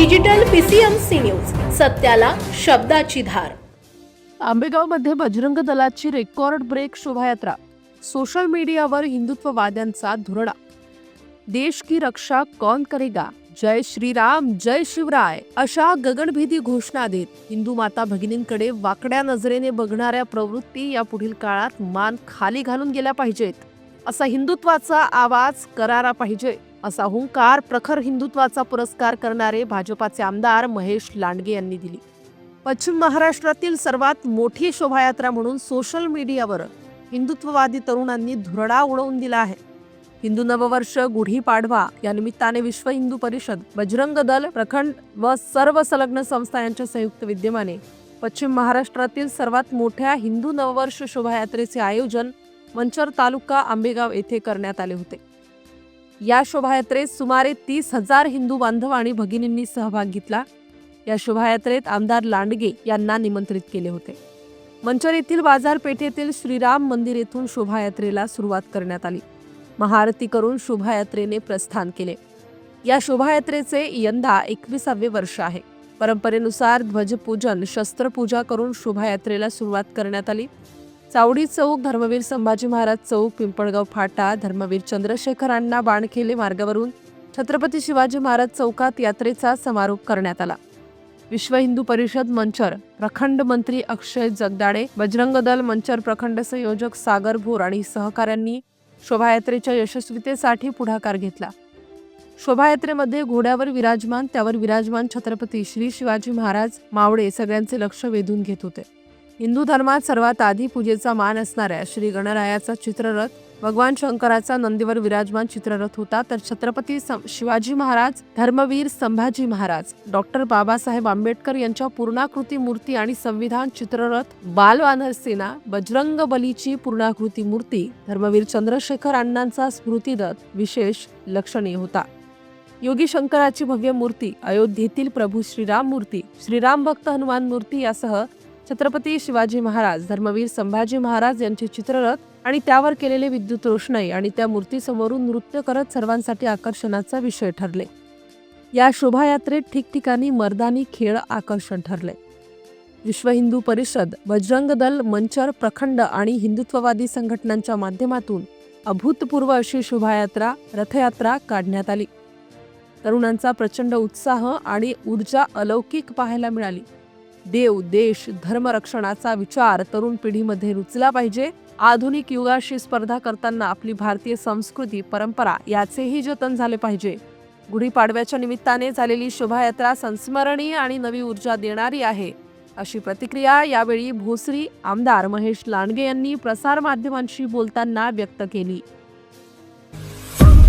Digital PCMC news सत्याला शब्दाची धार. आंबेगावमध्ये बजरंग दलाची record break शोभायात्रा. सोशल मीडियावर हिंदुत्ववाद्यांचा धुरडा. देश की रक्षा कौन करेगा? जय श्रीराम जय शिवराय अशा गगनभेदी घोषणा देत हिंदू माता भगिनींकडे वाकड्या नजरेने बघणाऱ्या प्रवृत्ती या पुढील काळात मान खाली घालून गेल्या पाहिजेत. असा हिंदुत्वाचा आवाज करारा पाहिजे. असा हुंकार प्रखर हिंदुत्वाचा पुरस्कार करणारे भाजपाचे आमदार महेश लांडगे यांनी दिली. पश्चिम महाराष्ट्रातील सर्वात मोठी शोभायात्रा म्हणून सोशल मीडियावर हिंदुत्ववादी तरुणांनी धुरडा उडवून दिला आहे. हिंदू नववर्ष गुढीपाडवा या निमित्ताने विश्व हिंदू परिषद बजरंग दल प्रखंड व सर्व संलग्न संस्था यांच्या संयुक्त विद्यमाने पश्चिम महाराष्ट्रातील सर्वात मोठ्या हिंदू नववर्ष शोभायात्रेचे आयोजन मंचर तालुका आंबेगाव येथे करण्यात आले होते. या शोभायात्रेत सुमारे तीस हजार हिंदू बांधव आणि भगिनींनी सहभाग घेतला. या शोभायात्रेत आमदार लांडगे यांना निमंत्रित केले होते. मंचर येथील बाजारपेठेतील श्रीराम मंदिर येथून शोभायात्रेला सुरुवात करण्यात आली. महाआरती करून शोभायात्रेने प्रस्थान केले. या शोभायात्रेचे यंदा एकविसावे वर्ष आहे. परंपरेनुसार ध्वजपूजन शस्त्रपूजा करून शोभायात्रेला सुरुवात करण्यात आली. चावडी चौक धर्मवीर संभाजी महाराज चौक पिंपळगाव फाटा धर्मवीर चंद्रशेखर अण्णा बाणखेले मार्गावरून छत्रपती शिवाजी महाराज चौकात यात्रेचा समारोप करण्यात आला. विश्व हिंदू परिषद मंचर प्रखंड मंत्री अक्षय जगदाडे बजरंग दल मंचर प्रखंड संयोजक सागर भोर आणि सहकाऱ्यांनी शोभायात्रेच्या यशस्वीतेसाठी पुढाकार घेतला. शोभायात्रेमध्ये घोड्यावर विराजमान त्यावर विराजमान छत्रपती श्री शिवाजी महाराज मावळे सगळ्यांचे लक्ष वेधून घेत होते. हिंदू धर्मात सर्वात आधी पूजेचा मान असणाऱ्या श्री गणरायाचा चित्ररथ भगवान शंकराचा नंदीवर विराजमान चित्ररथ होता तर छत्रपती सं- शिवाजी महाराज धर्मवीर संभाजी महाराज डॉक्टर बाबासाहेब आंबेडकर यांच्या पूर्णाकृती मूर्ती आणि संविधान चित्ररथ बालवानर सेना बजरंग बलीची पूर्णाकृती मूर्ती धर्मवीर चंद्रशेखर अण्णांचा स्मृतिदत्त विशेष लक्षणीय होता. योगी शंकराची भव्य मूर्ती अयोध्येतील प्रभू श्रीराम मूर्ती श्रीराम भक्त हनुमान मूर्ती यासह छत्रपती शिवाजी महाराज धर्मवीर संभाजी महाराज यांचे चित्ररथ आणि त्यावर केलेले विद्युत रोषणाई आणि त्या मूर्तीसमोरून नृत्य करत सर्वांसाठी आकर्षणाचा विषय ठरले. या शोभायात्रेत ठिकठिकाणी मर्दानी खेळ आकर्षण ठरले. विश्व हिंदू परिषद बजरंग दल मंचर प्रखंड आणि हिंदुत्ववादी संघटनांच्या माध्यमातून अभूतपूर्व अशी शोभायात्रा रथयात्रा काढण्यात आली. तरुणांचा प्रचंड उत्साह आणि ऊर्जा अलौकिक पाहायला मिळाली. देव देश धर्मरक्षणाचा विचार तरुण पिढीमध्ये रुचला पाहिजे. आधुनिक युगाशी स्पर्धा करताना आपली भारतीय संस्कृती परंपरा याचेही जतन झाले पाहिजे. गुढीपाडव्याच्या निमित्ताने झालेली शोभायात्रा संस्मरणीय आणि नवी ऊर्जा देणारी आहे. अशी प्रतिक्रिया यावेळी भोसरी आमदार महेश लांडगे यांनी प्रसारमाध्यमांशी बोलताना व्यक्त केली.